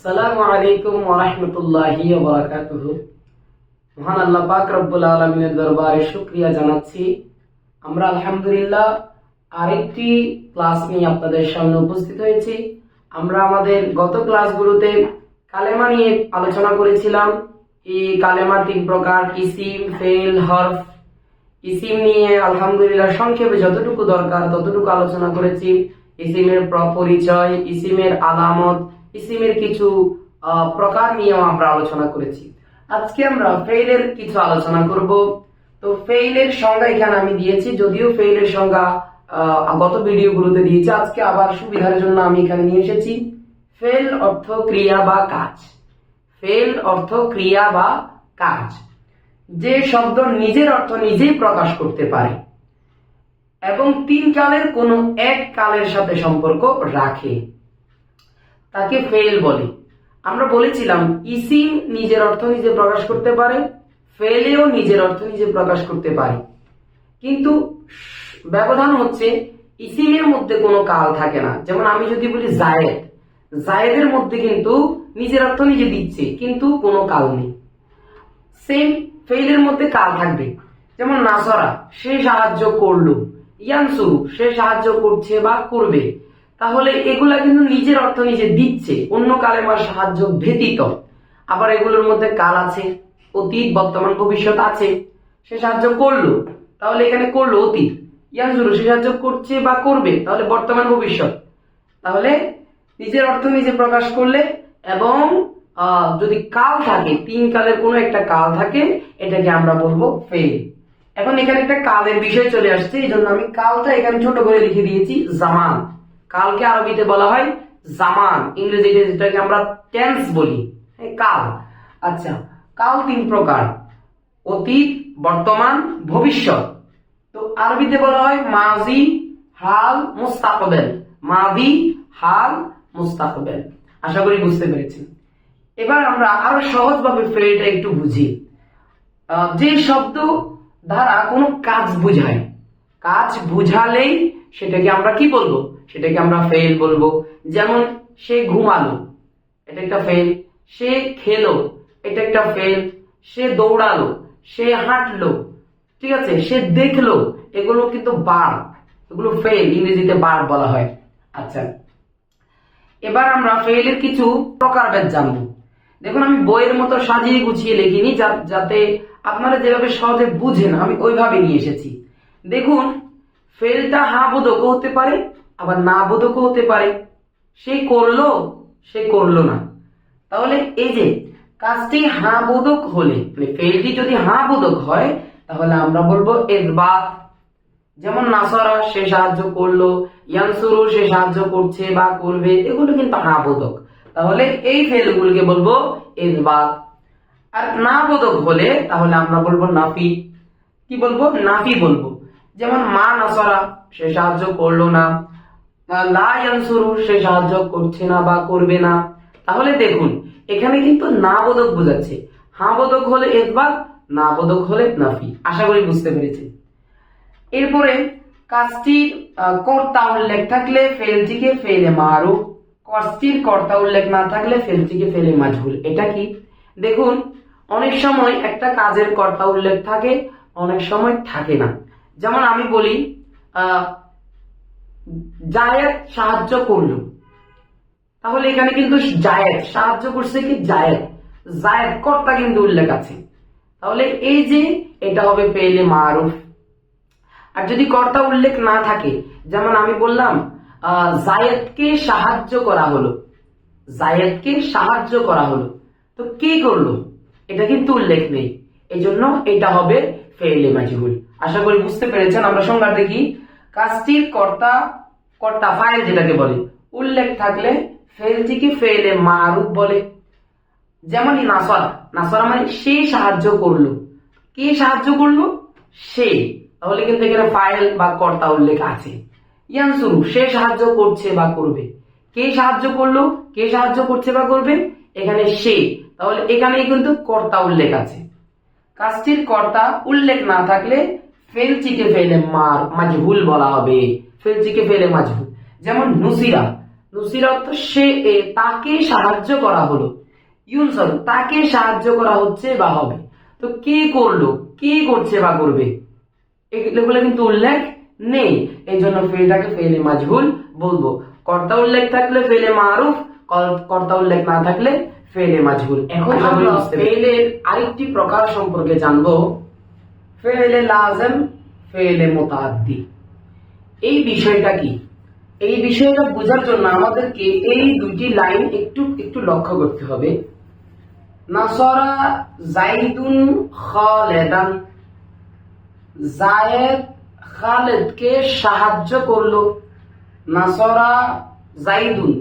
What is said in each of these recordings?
আসসালামু আলাইকুম ওয়া রাহমাতুল্লাহি ওয়া বারাকাতুহু। মহান আল্লাহ পাক রব্বুল আলামিনের দরবারে শুকরিয়া জানাচ্ছি। আমরা আলহামদুলিল্লাহ আরেকটি ক্লাস নিয়ে আপনাদের সামনে উপস্থিত হয়েছি। আমরা আমাদের গত ক্লাসগুলোতে কালেমা নিয়ে আলোচনা করেছিলাম। এই কালেমা তিন প্রকার, ইসিম, ফেল, হরফ। ইসিম নিয়ে আলহামদুলিল্লাহ সংক্ষেপে যতটুকু দরকার ততটুকু আলোচনা করেছি। ইসিমের প্র- পরিচয় ইসিমের আলামত ইসিমের কিছু প্রকার নিয়েও আমরা আলোচনা করেছি। আজকে আমরা ফেইলের কিছু আলোচনা করব। তো ফেইলের সংজ্ঞা এখানে আমি দিয়েছি, যদিও ফেইলের সংজ্ঞা গত ভিডিওগুলোতে দিয়েছি। আজকে আবার সুবিধার জন্য আমি এখানে নিয়ে এসেছি। ফেল অর্থ ক্রিয়া বা কাজ। ফেল অর্থ ক্রিয়া বা কাজ। যে শব্দ নিজের অর্থ নিজেই প্রকাশ করতে পারে, এবং তিন কালের কোনো এক কালের সাথে সম্পর্ক রাখে। তাকে ফেল বলে। আমরা বলেছিলাম ইসিম নিজের অর্থ নিজে প্রকাশ করতে পারে ফেলেও নিজের অর্থ নিজে প্রকাশ করতে পারে। কিন্তু ব্যবধান হচ্ছে ইসিমের মধ্যে কোনো কাল থাকে না। যেমন আমি যদি বলি জায়েদ জায়েদের মধ্যে কিন্তু নিজের অর্থ নিজে দিচ্ছে, কিন্তু কোনো কাল নেই। সেম ফেইলের মধ্যে কাল থাকবে। যেমন নাসরা, সে সাহায্য করল। ইয়ানসুরু, সে সাহায্য করছে বা করবে। তাহলে এগুলা কিন্তু নিজের অর্থ নিজে দিচ্ছে। অন্য কালেমার সাহায্য ব্যতীত। আবার এগুলোর মধ্যে কাল আছে, অতীত, বর্তমান, ভবিষ্যৎ আছে। সে সাহায্য করল, তাহলে এখানে করল অতীত। ইয়ানসুরু সে সাহায্য করছে বা করবে, তাহলে বর্তমান, ভবিষ্যৎ। তাহলে নিজের অর্থ নিজে প্রকাশ করলে এবং যদি কাল থাকে, তিন কালের কোনো একটা কাল থাকে, এটাকে আমরা বলব ফেল। এখন এখানে একটা কালের বিষয় চলে আসছে, এই জন্য আমি কালটা এখানে ছোট করে লিখে দিয়েছি, জামান। কালকে আরবিতে বলা হয় জামান। ইংরেজিতে যেটাকে আমরা টেন্স বলি। কাল। আচ্ছা কাল তিন প্রকার। অতীত, বর্তমান, ভবিষ্যৎ। তো আরবিতে বলা হয় মাজি, হাল, মুস্তাকবেল। মাদি হাল, মুস্তাকবেল। আশা করি বুঝতে পেরেছেন। এবার আমরা আরও সহজভাবে ফেলটা একটু বুঝি। যে শব্দ দ্বারা কোনো কাজ বুঝায়। কাজ বুঝালেই সেটাকে আমরা কি বলব? সেটাকে আমরা ফেল বলব। যেমন সে ঘুমালো, এটা একটা ফেল সে খেলো, এটা একটা ফেল সে দৌড়ালো, সে হাঁটলো, ঠিক আছে? সে দেখল, এগুলো কিন্তু বার এগুলো ফেল ইংরেজিতে বার বলা হয়। আচ্ছা এবার আমরা ফেলের কিছু প্রকারভেদ জানব। দেখুন, আমি বইয়ের মতো সাজিয়ে গুছিয়ে লিখিনি যাতে আপনারা যেভাবে সহজে বুঝেন, আমি ওইভাবে নিয়ে এসেছি। দেখুন ফেলটা হা বোধকও হতে পারে আবার না বোধকও হতে পারে। সে করল সে করল না। তাহলে এই যে কাজটি হা বোধক হলে মানে ফেলটি যদি হা বোধক হয়, তাহলে আমরা বলব এজবাত যেমন নাসরা সে সাহায্য করল ইয়ানসুরু সে সাহায্য করছে বা করবে, এগুলো কিন্তু হা বোধক তাহলে এই ফেলগুলোকে বলব ইসবাত আর না বোধক হলে, তাহলে আমরা বলব নাফি। কি বলব? নাফি বলব। যেমন মা নাসরা, সে সাহায্য করল না। আহ, লা ইয়ানসুরু সে সাহায্য করছে না বা করবে না। তাহলে দেখুন এখানে কিন্তু না বোধক বোঝাচ্ছে। হা বোধক হলে ইসবাত না বোধক হলে নাফি। আশা করি বুঝতে পেরেছি এরপরে কাজটির কর্তা উল্লেখ থাকলে ফেলটিকে ফেলে মারু কাজটির কর্তা উল্লেখ না থাকলে ফেলটিকে ফেলে মাজহুল। এটা কি? দেখুন অনেক সময় একটা কাজের কর্তা উল্লেখ থাকে অনেক সময় থাকে না। যেমন আমি বলি জায়েদ সাহায্য করল। তাহলে এখানে কিন্তু জায়েদ, সাহায্য করছে কি জায়েদ? জায়েদ কর্তা কিন্তু উল্লেখ আছে। তাহলে এই যে এটা হবে পেলে মারুফ। আর যদি কর্তা উল্লেখ না থাকে, যেমন আমি বললাম জায়েদকে সাহায্য করা হলো। জায়েদকে সাহায্য করা হলো। তো কে করল? এটা কিন্তু উল্লেখ নেই। এই জন্য এটা হবে ফেলে মাজহুল। আশা করি বুঝতে পেরেছেন, আমরা সংজ্ঞা দেখি। কাজটির কর্তা কর্তা ফাইল যেটাকে বলে, উল্লেখ থাকলে ফেলটিকে ফেলে মারুফ বলে। যেমন নাসরা নাসরা মানে সে সাহায্য করল। কে সাহায্য করল? সে। তাহলে কিন্তু এখানে ফাইল বা কর্তা উল্লেখ আছে। ইয়ানসুরু সে সাহায্য করছে বা করবে। কে সাহায্য করল? কে সাহায্য করছে বা করবে? এখানে সে। তাহলে এখানেই কিন্তু কর্তা উল্লেখ আছে। কাজটির কর্তা উল্লেখ না থাকলে ফেলচিকে ফেলে মার, মাজহুল বলা হবে। ফেলচিকে ফেলে মাজহুল যেমন নুসিরা। নুসিরা অর্থ সে তাকে সাহায্য করা হলো। ইউনসর তাকে সাহায্য করা হচ্ছে বা হবে। তো কে করল? কে করছে বা করবে? এগুলো কিন্তু উল্লেখ নেই। এই জন্য ফেলটাকে ফেলে মাজহুল বলব। কর্তা উল্লেখ থাকলে ফেলে মারুফ কর্তা উল্লেখ না থাকলে ফেলে মাজহুল। এখন আমরা ফেলের আরেকটি প্রকার সম্পর্কে জানব। ফেলে লাজম ফেলে মোতাদ্দি এই বিষয়টা কি? এই বিষয়টা বোঝার জন্য আমাদেরকে এই দুইটি লাইন একটু একটু লক্ষ্য করতে হবে। নাসরা জাইদুন খালেদান। জায়েদ খালেদকে সাহায্য করল। নাসরা জাইদুন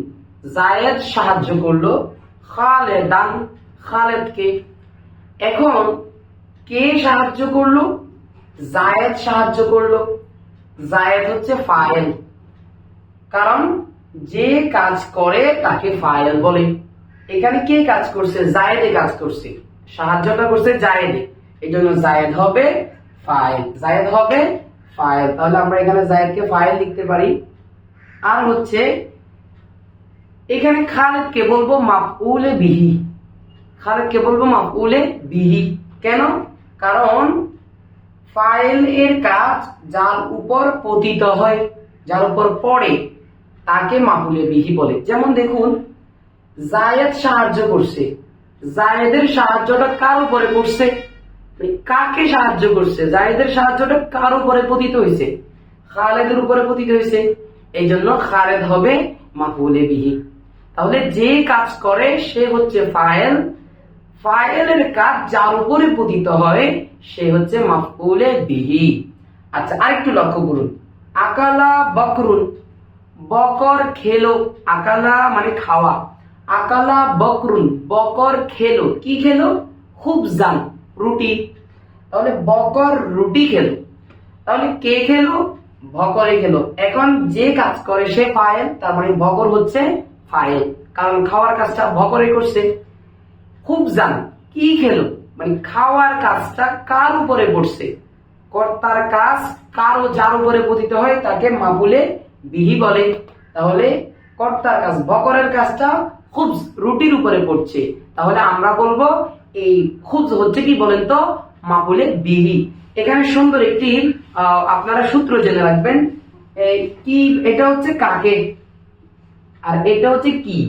জায়েদ সাহায্য করল খালেদান, খালেদকে। এখন কে সাহায্য করল? জায়েদ সাহায্য করল। জায়েদ হচ্ছে ফায়েল। কারণ যে কাজ করে তাকে ফায়েল বলে। এখানে কে কাজ করছে? জায়েদে কাজ করছে। সাহায্যটা করছে জায়েদে। এই জন্য জায়েদ হবে ফাইল জায়েদ হবে ফাইল তাহলে আমরা এখানে জায়েদকে ফাইল লিখতে পারি। আর হচ্ছে, এখানে খালেদকে বলব মাফউলে বিহি। খালেদকে বলব মাফউলে বিহি। কেন? কারণ ফাইল এর কাজ যার উপর পতিত হয়, যার উপর পড়ে, তাকে মাফুলে বিহি বলে। যেমন দেখুন, জায়েদ সাহায্য করছে। জায়েদের সাহায্যটা কার উপরে মানে কাকে সাহায্য করছে? জায়েদের সাহায্যটা কার উপরে পতিত হয়েছে? খালেদের উপরে পতিত হয়েছে। এই জন্য খালেদ হবে মাফুলে বিহি। তাহলে যে কাজ করে, সে হচ্ছে ফায়েল ফাইলের কাজ যার উপরে পতিত হয়, সে হচ্ছে মাফুলে বিহি। আচ্ছা আরেকটু লক্ষ্য করুন। আকালা বকরুন, বকর খেলো। আকালা মানে খাওয়া। আকালা বকরুন, বকর খেলো। কি খেলো? খুব জান, রুটি। তাহলে বকর রুটি খেলো। তাহলে কে খেলো? ভকরে খেলো। এখন যে কাজ করে সে ফায়েল তার মানে বকর হচ্ছে ফায়েল কারণ খাওয়ার কাজটা ভকরে করছে। খুব জান কি খেলো? মানে খাওয়ার কাজটা কার উপরে পড়ছে? কর্তার কাজ কারও যার উপরে পতিত হয় তাকে মাপুলে বিহি বলে। তাহলে কর্তার কাজ, বকরের কাজটা খুব রুটির উপরে পড়ছে। তাহলে আমরা বলব এই খুব হচ্ছে কি বলেন তো? মাপুলে বিহি। এখানে সুন্দর একটি আপনারা সূত্র জেনে রাখবেন। কি, এটা হচ্ছে কাকে? আর এটা হচ্ছে কি?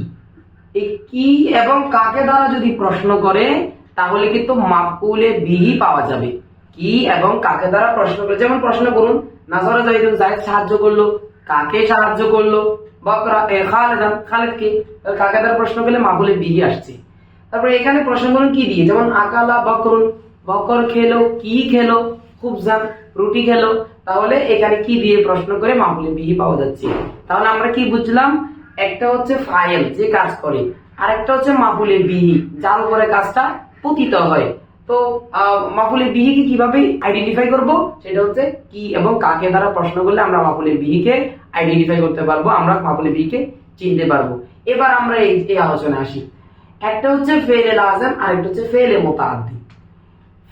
কি এবং কাকে দ্বারা যদি প্রশ্ন করে, তাহলে কিন্তু মাকুলে বিহি পাওয়া যাবে। কি এবং কাকে দ্বারা প্রশ্ন করে? যেমন প্রশ্ন করুন, নাজরা জাইদুন জায়েদ সাহায্য করল, কাকে সাহায্য করল? বকরা, এ খালেদা খালেদকে কাকে দ্বারা প্রশ্ন করলে মাকুলে বিহি আসছে। তারপরে এখানে প্রশ্ন করুন কি দিয়ে? যেমন আকালা, বকরুন, বকর খেলো, কি খেলো? খুব জান রুটি খেলো। তাহলে এখানে কি দিয়ে প্রশ্ন করে মাকুলে বিহি পাওয়া যাচ্ছে? তাহলে আমরা কি বুঝলাম? একটা হচ্ছে ফাইল যে কাজ করে আর একটা হচ্ছে মাফুলে বিহি, যার উপরে কাজটা পতিত হয়। তো মাফুলে বিহিকে কীভাবে আইডেন্টিফাই করব? সেটা হচ্ছে কি এবং কাকে দ্বারা প্রশ্ন করলে আমরা মাফুলে বিহিকে আইডেন্টিফাই করতে পারব, আমরা মাফুলে বিহিকে চিনতে পারব। এবার আমরা এই এই আলোচনা আসি। একটা হচ্ছে ফেলে লাজম আর একটা হচ্ছে ফেলে মোতাদ্দি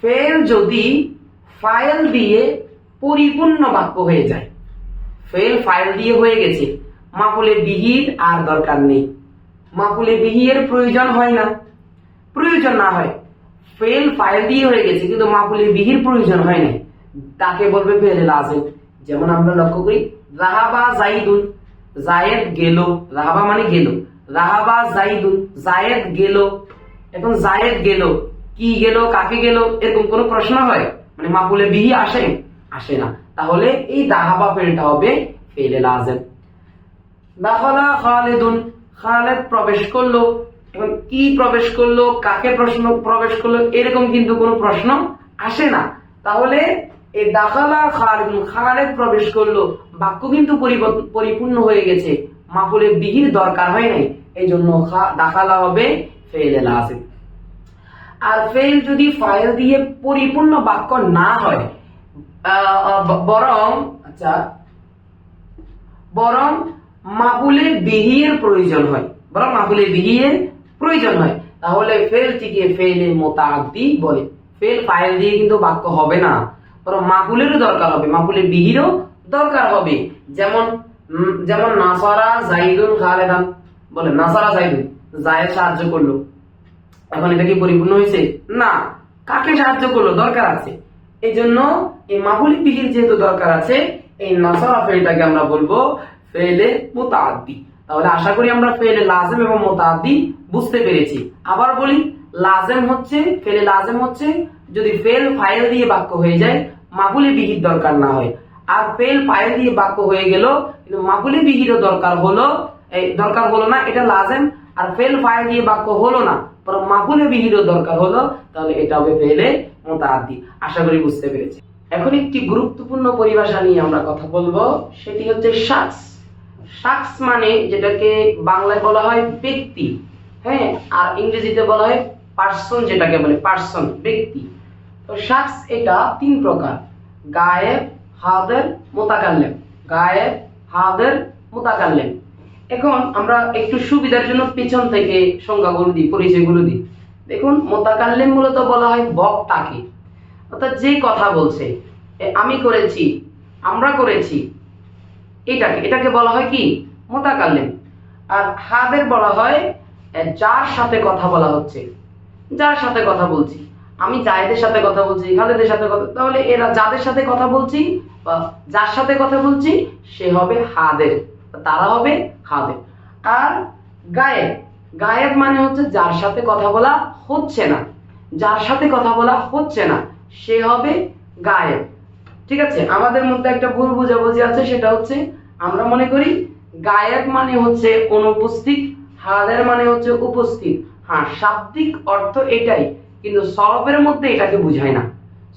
ফেল যদি ফাইল দিয়ে পরিপূর্ণ বাক্য হয়ে যায় ফেল ফাইল দিয়ে হয়ে গেছে মাকুলে বিহির আর দরকার নেই। মাকুলে বিহির প্রয়োজন হয় না। প্রয়োজন না হয়। ফেল ফাইল দিয়ে হয়ে গেছে, কিন্তু মাকুলে বিহির প্রয়োজন হয় না। তাকে বলবে ফেলে লাজেম। যেমন আমরা লক্ষ্য করি, রাহাবা জাইদুন, জায়েদ গেল। রাহাবা মানে গেল। রাহাবা জাইদুন, জায়েদ গেল। এখন জায়েদ গেল, কি গেল, কাকে গেল, এরকম কোনো প্রশ্ন হয়? মানে মাকুলে বিহি আসে? আসে না। তাহলে এই দাহাবা ফেলটা হবে ফেলে লাজেম। দাখালা খালেদুন, খালেদ প্রবেশ করল। কি প্রবেশ করল, কাকে প্রশ্ন প্রবেশ করল, এরকম কিন্তু কোনো প্রশ্ন আসে না। তাহলে এই দাখালা খালেদুন, খালেদ প্রবেশ করল, বাক্য কিন্তু পরিপূর্ণ হয়ে গেছে। মাফুলে বিহির দরকার হয় নাই। এই জন্য দাখালা হবে ফেলে লাজেম আর ফেল যদি ফাইল দিয়ে পরিপূর্ণ বাক্য না হয় বরং আচ্ছা বরং মাহুলে বিহিয়ের প্রয়োজন হয়। বরং মাহুলে বিহিয়ের প্রয়োজন হয়। তাহলে ফেলটিকে ফেলে মোতাদ্দি বলে। ফেল ফাইল দিয়ে কিন্তু বাক্য হবে না। বরং মাহুলেরও দরকার হবে মাহুলে বিহিরও দরকার হবে। যেমন যেমন নাসারা জাইদুন খালেদান। বলে, নাসারা জাইদুন, জায়েদ সাহায্য করল। এখন এটা কি পরিপূর্ণ হয়েছে? না। কাকে সাহায্য করল? দরকার আছে। এই জন্য এই মাহুলিক বিহির যেহেতু দরকার আছে, এই নাসারা ফেলটাকে আমরা বলব ফেলে মুতাআদ্দি। তাহলে আশা করি আমরা ফেলে লাজেম এবং বুঝতে পেরেছি। আবার বলি, লাজেম হচ্ছে, ফেলে লাজেম হচ্ছে, যদি ফেল ফাইল দিয়ে বাক্য হয়ে যায় বিহির দরকার না হয়। আর ফেল ফাইল দিয়ে বাক্য হয়ে গেল, কিন্তু মাহুলি বিহিরও দরকার হলো দরকার হলো না, এটা লাজেম। আর ফেল ফাইল দিয়ে বাক্য হলো না, বরং মাহুলে বিহিরও দরকার হলো, তাহলে এটা হবে ফেলে মোতাদ্দি আশা করি বুঝতে পেরেছি। এখন একটি গুরুত্বপূর্ণ পরিভাষা নিয়ে আমরা কথা বলব, সেটি হচ্ছে শাখস শাখস মানে যেটাকে বাংলায় বলা হয় ব্যক্তি হ্যাঁ? আর ইংরেজিতে বলা হয় পার্সন যেটাকে বলে পার্সন ব্যক্তি। তো শাখস এটা তিন প্রকার, গায়েব, হাদের মোতাকাল্লেম গায়েব, হাদের মোতাকাল্লেম এখন আমরা একটু সুবিধার জন্য পিছন থেকে সংজ্ঞাগুলো দিই, পরিচয়গুলো দিই। দেখুন মোতাকাল্লেম মূলত বলা হয় বক্তাকে। অর্থাৎ যে কথা বলছে আমি করেছি, আমরা করেছি এটাকে এটাকে বলা হয় কি? মোতাকাল্লেম। আর হাদের বলা হয় যার সাথে কথা বলা হচ্ছে। যার সাথে কথা বলছি। আমি জায়েদের সাথে কথা বলছি, খালেদের সাথে কথা, তাহলে এরা যাদের সাথে কথা বলছি বা যার সাথে কথা বলছি, সে হবে হাদের। তারা হবে হাদের আর গায়েব গায়েব মানে হচ্ছে যার সাথে কথা বলা হচ্ছে না। যার সাথে কথা বলা হচ্ছে না, সে হবে গায়েব। ঠিক আছে? আমাদের মধ্যে একটা ভুল বুঝাবুঝি আছে, সেটা হচ্ছে আমরা মনে করি গায়েব মানে হচ্ছে অনুপস্থিত হাদের মানে হচ্ছে উপস্থিত। হ্যাঁ শাব্দিক অর্থ এটাই, কিন্তু সরবের মধ্যে এটাকে বুঝায় না।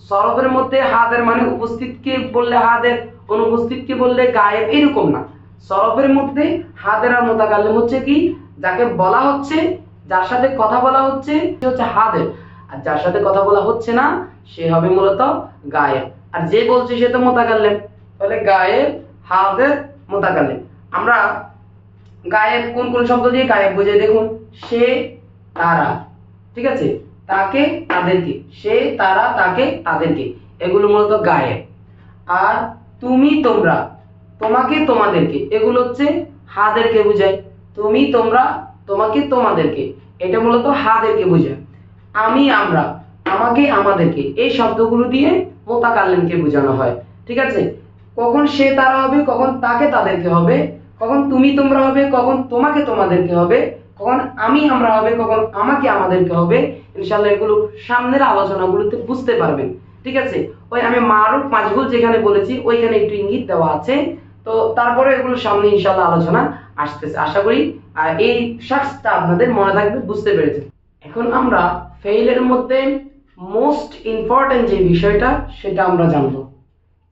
সরবের মধ্যে হাদের মানে উপস্থিতকে বললে হাদের অনুপস্থিতকে বললে গায়েব এরকম না। সরবের মধ্যে হাদের আর মোতাকাল্লিম হচ্ছে কি? যাকে বলা হচ্ছে, যার সাথে কথা বলা হচ্ছে, সে হচ্ছে হাদের আর যার সাথে কথা বলা হচ্ছে না, সে হবে মূলত গায়েব আর যে বলছে সে তো মোতাকাল্লেম। তাহলে গায়েব হাদের মোতাকাল্লেম আমরা গায়েব কোন কোন শব্দ দিয়ে গায়েব বোঝাই দেখুন। সে, তারা, ঠিক আছে? তাকে, তাদেরকে। সে, তারা, তাকে, তাদেরকে। এগুলো মূলত গায়েব। আর তুমি, তোমরা, তোমাকে, তোমাদেরকে। এগুলো হচ্ছে হাদেরকে বোঝায়। তুমি, তোমরা, তোমাকে, তোমাদেরকে। এটা মূলত হাদেরকে বোঝায়। আমি, আমরা, আমাকে, আমাদেরকে। এই শব্দগুলো দিয়ে মোতাকাল্লিমকে বোঝানো হয়। ঠিক আছে? কখন সে তারা হবে, কখন তাকে তাদেরকে হবে, কখন তুমি তোমরা হবে, কখন তোমাকে তোমাদেরকে হবে, কখন আমি আমরা হবে, কখন আমাকে আমাদেরকে হবে ইনশাল্লাহ এগুলো সামনের আলোচনাগুলোতে বুঝতে পারবেন। ঠিক আছে? ওই আমি মারুফ মাজহুল যেখানে বলেছি, ওইখানে একটু ইঙ্গিত দেওয়া আছে। তো তারপরে এগুলো সামনে ইনশাল্লাহ আলোচনা আসতেছে। আশা করি এই শাখসটা আপনাদের মনে থাকবে, বুঝতে পেরেছেন। এখন আমরা ফেইলের মধ্যে মোস্ট ইম্পর্টেন্ট যে বিষয়টা, সেটা আমরা জানব।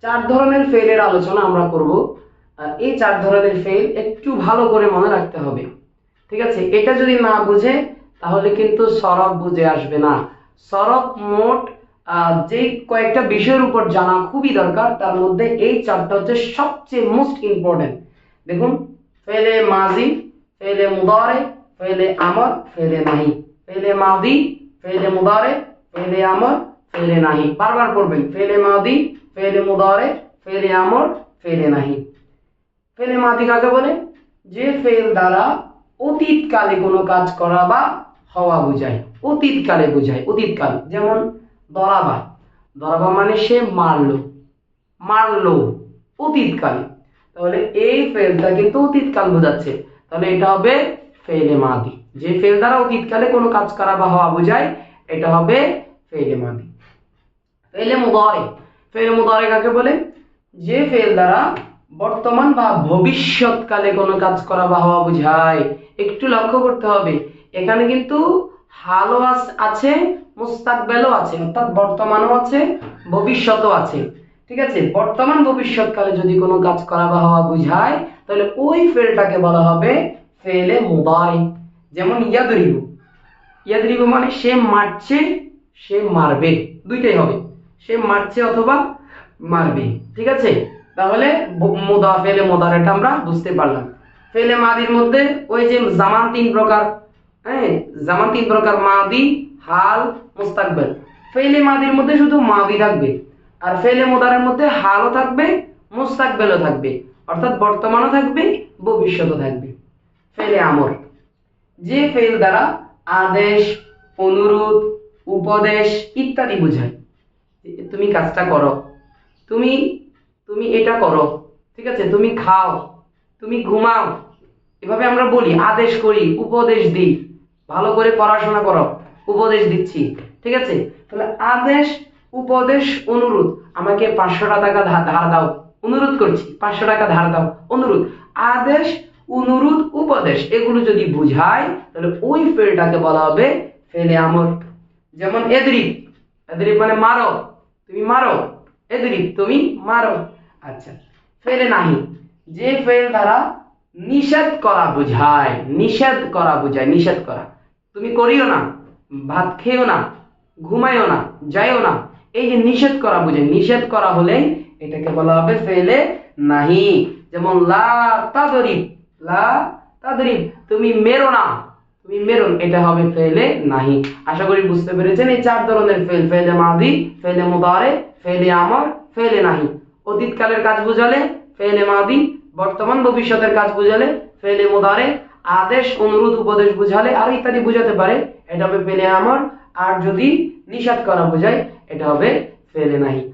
চার ধরনের ফেইলের আলোচনা আমরা করব। এই চার ধরনের ফেইল একটু ভালো করে মনে রাখতে হবে। ঠিক আছে? এটা যদি না বুঝে, তাহলে কিন্তু সরব বুঝে আসবে না। সরব মোট যে কয়েকটা বিষয়ের উপর জানা খুবই দরকার, তার মধ্যে এই চারটা হচ্ছে সবচেয়ে মোস্ট ইম্পর্টেন্ট দেখুন ফেলে মাজি ফেলে মুদারে ফেলে আমর ফেলে নাহি। ফেলে মাদি ফেলে মুদারে ফেলে আমর ফেলে নাহি। বারবার করবেন ফেলে মাদি ফেলে মুদারে ফেলে আমর ফেলে নাহি ফেলে মাদি কাকে বলে যে ফেল দ্বারা অতীতকালে কোনো কাজ করা বা হওয়া বোঝায় অতীতকালে বোঝায় অতীতকাল যেমন দরাবা দরাবা মানে সে মারলো মারলো অতীতকালে তাহলে এই ফেলটা কিন্তু অতীতকাল বোঝাচ্ছে। তাহলে এটা হবে ফেলে মাদি যে ফেল দ্বারা অতীতকালে কোনো কাজ করা বা হওয়া বোঝায়, এটা হবে ফেলে মাদি ফেলে মুদারে। ফেলে মুদারে কাকে বলে? যে ফেল দ্বারা বর্তমান বা ভবিষ্যৎকালে কোনো কাজ করা বা হওয়া বোঝায়। একটু লক্ষ্য করতে হবে, এখানে কিন্তু হালও আছে, মুস্তাকবেলও আছে, অর্থাৎ বর্তমানও আছে, ভবিষ্যৎও আছে। ঠিক আছে? বর্তমান ভবিষ্যৎকালে যদি কোনো কাজ করা বা হওয়া বুঝায়, তাহলে ওই ফেলটাকে বলা হবে ফেলে মুদারি। যেমন ইয়াদরিবু। ইয়াদরিবু মানে সে মারছে, সে মারবে। দুইটাই হবে। সে মারছে অথবা মারবে, ঠিক আছে? তাহলে মোদা ফেলে মোদার এটা আমরা বুঝতে পারলাম। ফেলে মাদির মধ্যে ওই যে জামান তিন প্রকার হ্যাঁ? জামান তিন প্রকার, মাদি, হাল, মুস্তাকবেল। ফেলে মাদির মধ্যে শুধু মাদি থাকবে, আর ফেলে মোদারের মধ্যে হালও থাকবে, মুস্তাকবেলও থাকবে। অর্থাৎ বর্তমানও থাকবে ভবিষ্যতও থাকবে। ফেলে আমর। যে ফেল দ্বারা আদেশ, অনুরোধ, উপদেশ ইত্যাদি বোঝায়। তুমি কাজটা করো। তুমি তুমি এটা করো, ঠিক আছে? তুমি খাও, তুমি ঘুমাও। এভাবে আমরা বলি, আদেশ করি, উপদেশ দিই। ভালো করে পড়াশোনা করো, উপদেশ দিচ্ছি, ঠিক আছে? তাহলে আদেশ, উপদেশ, অনুরোধ। আমাকে পাঁচশো টাকা ধার দাও। অনুরোধ করছি, পাঁচশো টাকা ধার দাও। অনুরোধ। আদেশ, অনুরোধ, উপদেশ, এগুলো যদি বুঝায় তাহলে ওই ফেলটাকে বলা হবে ফেলে আমর। যেমন এদরিপ এদরিপ মানে মারো, তুমি মারো। এদরিপ তুমি মারো। আচ্ছা ফেলে নাহি। যে ফেল দ্বারা নিষেধ করা বোঝায়, নিষেধ করা বোঝায়, নিষেধ করা। তুমি করিও না, ভাত খেও না ঘুমাইও না যাইও না। এই যে নিষেধ করা বোঝায়, নিষেধ করা হলে এটাকে বলা হবে ফেলে নাহি। যেমন, লা তাদরিব লা তাদরিব, তুমি মেরো না। মেরুন, এটা হবে ফেলে নাহি। আশা করি বুঝতে পেরেছেন, এই চার ধরনের ফেল, ফেলে মাদি, ফেলে মুদারে, ফেলে আমর, ফেলে নাহি। অতীতকালের কাজ বুঝালে, ফেলে মাদি, বর্তমান ভবিষ্যতের কাজ বুঝালে, ফেলে মুদারে, আদেশ, অনুরোধ, উপদেশ বুঝালে, আর ইত্যাদি বুঝাতে পারে। এটা হবে ফেলে আমর, আর যদি নিষাদ করা বোঝায়, এটা হবে ফেলে নাহি।